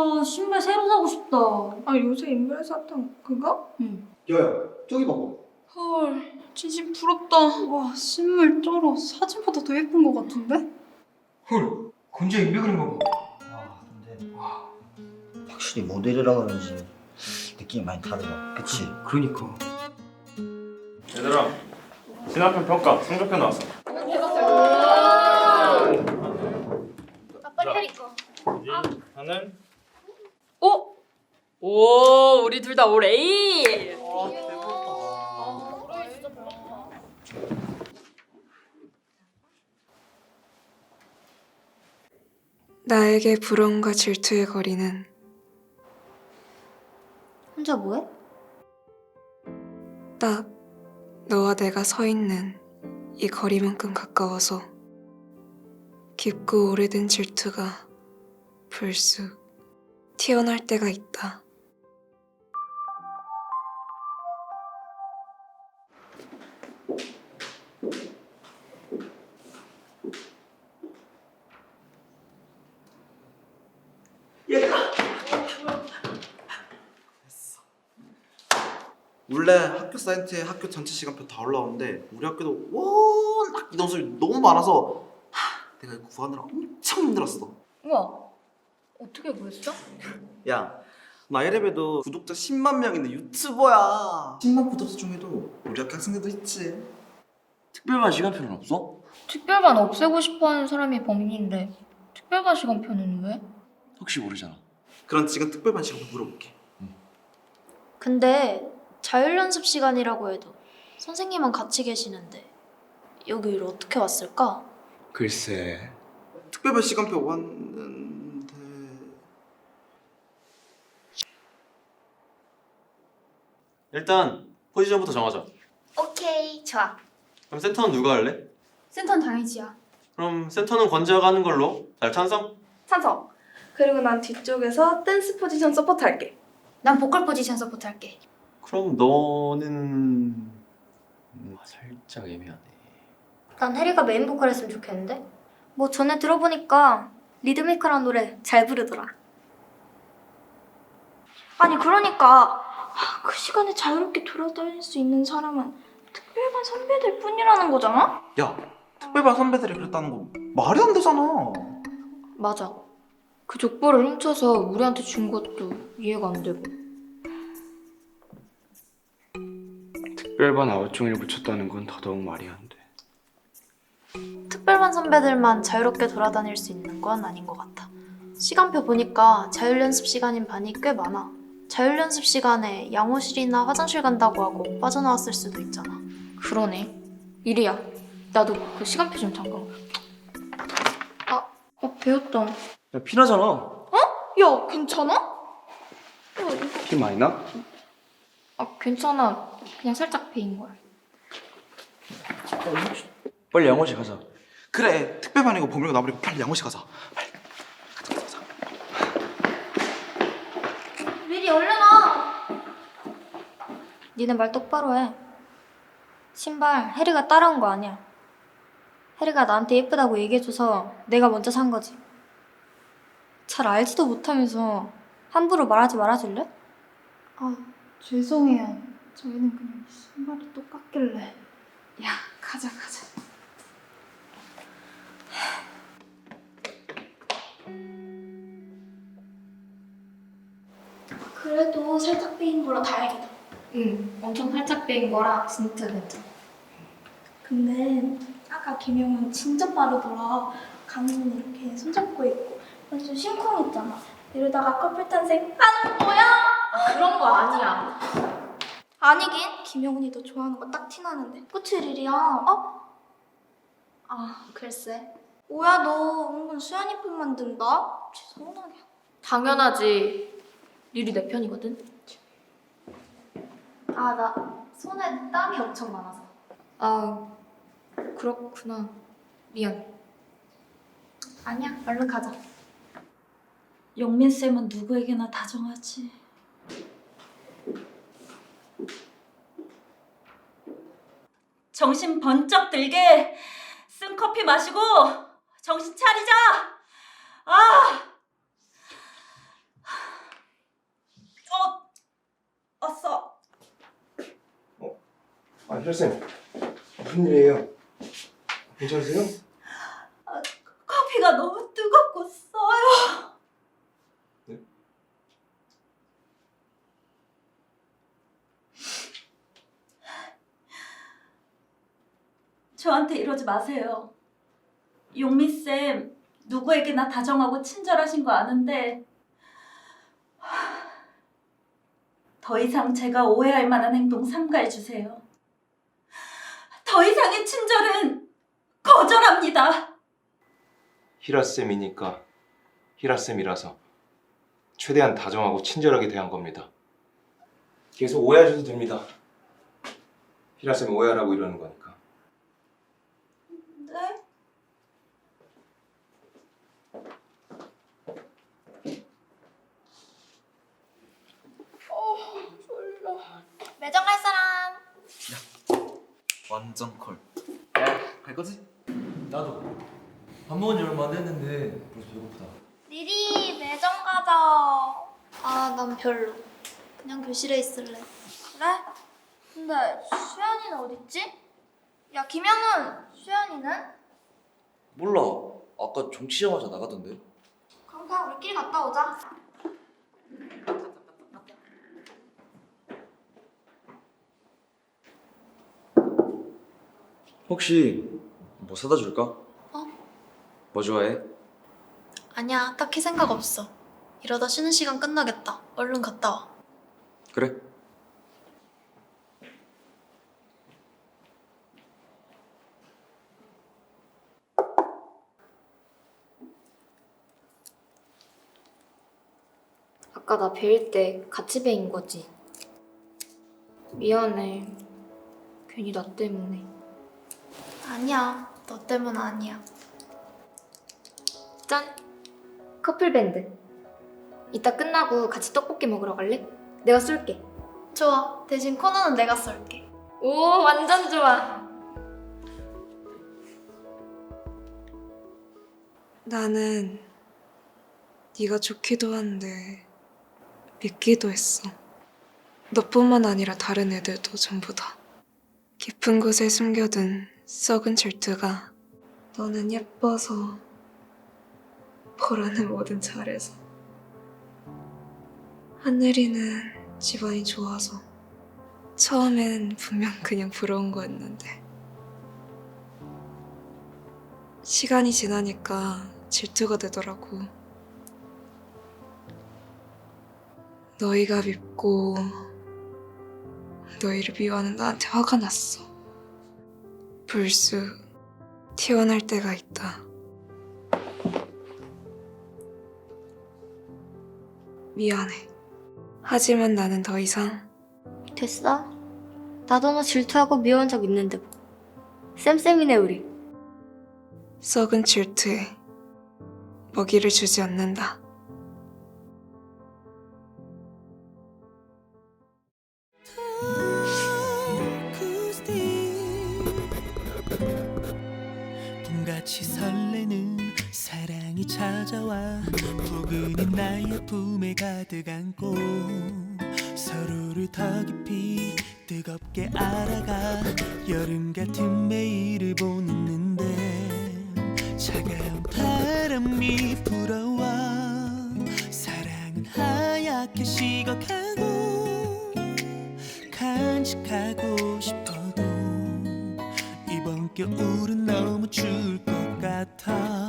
아 신발 새로 사고 싶다. 아 요새 인별에서 핫한 그거? 응. 야야 저기 봐봐 헐 진심 부럽다 와 신발 쩔어. 사진보다 더 예쁜 것 같은데? 헐 건재 인베 그린 거 봐. 와 근데 와 확실히 모델이라 그런지 느낌이 많이 다르다 그치? 그러니까 얘들아 진학편 평가 성적표 나왔어 빨리 해리까. 하는 오! 오, 우리 둘 다 올 A! 나에게 부러움과 질투의 거리는 혼자 뭐해? 딱 너와 내가 서 있는 이 거리만큼 가까워서 깊고 오래된 질투가 불쑥 튀어날 때가 있다. 원래 학교 사이트에 학교 전체 시간표 다 올라오는데 우리 학교도 워낙 인원수이 너무 많아서 하, 내가 이거 구하느라 엄청 힘들었어 우와. 어떻게 구했어? 야 나이랩에도 구독자 10만 명 있는 유튜버야 10만 구독자 중에도 우리 학교 학생들도 있지 특별반 시간표는 없어? 특별반 없애고 싶어하는 사람이 범인인데 특별반 시간표는 왜? 혹시 모르잖아 그럼 지금 특별반 시간표 물어볼게 근데 자율연습 시간이라고 해도 선생님은 같이 계시는데 여기를 어떻게 왔을까? 글쎄 특별반 시간표 왔는데 일단 포지션부터 정하자 오케이 좋아. 그럼 센터는 누가 할래? 센터는 당연지야. 그럼 센터는 권재아가 하는 걸로 잘 찬성? 찬성 그리고 난 뒤쪽에서 댄스 포지션 서포트 할게 난 보컬 포지션 서포트 할게. 그럼 너는 음, 살짝 애매하네 난 해리가 메인 보컬 했으면 좋겠는데? 뭐 전에 들어보니까 리드미컬한 노래 잘 부르더라. 아니 그러니까 아, 그 시간에 자유롭게 돌아다닐 수 있는 사람은 특별반 선배들 뿐이라는 거잖아? 야 특별반 선배들이 그랬다는 거 말이 안 되잖아 맞아. 그 족보를 훔쳐서 우리한테 준 것도 이해가 안 되고. 특별반 아웃종이를 붙였다는 건 더더욱 말이 안 돼 특별반 선배들만 자유롭게 돌아다닐 수 있는 건 아닌 것 같아. 시간표 보니까 자율연습 시간인 반이 꽤 많아. 자율연습 시간에 양호실이나 화장실 간다고 하고 빠져나왔을 수도 있잖아. 그러네. 이리야. 나도 그 시간표 좀 잠깐. 아, 어, 배웠다. 야 피나잖아 야, 괜찮아? 피 많이 나? 아, 괜찮아. 그냥 살짝 베인 거야. 빨리 양호실 가자 그래 특별반이고 범인이고 나버리고 빨리 양호실 가자 빨리 가자 가자 가자 미리 얼른 와! 니네 말 똑바로 해. 신발 해리가 따라온 거 아니야. 해리가 나한테 예쁘다고 얘기해줘서 내가 먼저 산 거지. 잘 알지도 못하면서 함부로 말하지 말아줄래? 아 죄송해요. 저희는 그냥 신발이 똑같길래. 야 가자 가자. 그래도 살짝 빼인 거라 다행이다. 응, 엄청 살짝 베인 거라 진짜 괜찮아. 근데 아까 김영은 진짜 빠르더라. 강민이 이렇게 손잡고 있고 완전 심쿵 있잖아. 이러다가 커플 탄생 하는 거야? 그런 거 아니야. 아니긴 김영훈이 너 좋아하는 거 딱 티나는데. 그치 리리야? 어? 아 글쎄. 뭐야 너 은근 수연이 편 만든다? 죄송하게. 당연하지. 리리 내 편이거든. 아, 나 손에 땀이 엄청 많아서. 아, 그렇구나. 미안. 아니야, 얼른 가자. 영민 쌤은 누구에게나 다정하지. 정신 번쩍 들게 쓴 커피 마시고 정신 차리자. 아, 어, 왔어. 어, 아, 혈쌤. 무슨 일이에요? 괜찮으세요? 아, 커피가 너무 뜨겁고 써요. 저한테 이러지 마세요. 용미 쌤 누구에게나 다정하고 친절하신 거 아는데 하, 더 이상 제가 오해할 만한 행동 삼가해 주세요. 더 이상의 친절은 거절합니다. 히라쌤이니까 히라쌤이라서 최대한 다정하고 친절하게 대한 겁니다. 계속 오해하셔도 됩니다. 히라쌤 오해하라고 이러는 거니까. 네? 매점 갈 사람. 완전 콜. 야, 갈 거지? 나도 밥 먹은 지 얼마 안 됐는데 벌써 배고프다 리리 매점 가자. 아, 난 별로. 그냥 교실에 있을래. 그래? 근데 수연이는 어딨지? 야, 김현우, 수연이는? 몰라 아까 정치자마자 나가던데 그럼 그냥 우리끼리 갔다 오자. 혹시 뭐 사다 줄까? 어? 뭐 좋아해? 아니야, 딱히 생각 없어. 이러다 쉬는 시간 끝나겠다. 얼른 갔다 와. 그래 아까 나 베일 때 같이 베인 거지. 미안해. 괜히 나 때문에. 아니야, 너 때문 아니야. 짠! 커플 밴드. 이따 끝나고 같이 떡볶이 먹으러 갈래? 내가 쏠게. 좋아. 대신 코너는 내가 쏠게. 오, 완전 좋아. 나는 네가 좋기도 한데 믿기도 했어. 너뿐만 아니라 다른 애들도 전부 다. 깊은 곳에 숨겨둔 썩은 질투가 너는 예뻐서 보라는 뭐든 잘해서 하늘이는 집안이 좋아서 처음엔 분명 그냥 부러운 거였는데 시간이 지나니까 질투가 되더라고. 너희가 밉고 너희를 미워하는 나한테 화가 났어. 불쑥 튀어날 때가 있다. 미안해. 하지만 나는 더 이상 됐어? 나도 너 질투하고 미워한 적 있는데 뭐. 쌤쌤이네 우리. 썩은 질투에 먹이를 주지 않는다. 가득 안고 서로를 더 깊이 뜨겁게 알아가 여름 같은 매일을 보냈는데 차가운 바람이 불어와 사랑은 하얗게 식어가고 간직하고 싶어도 이번 겨울은 너무 추울 것 같아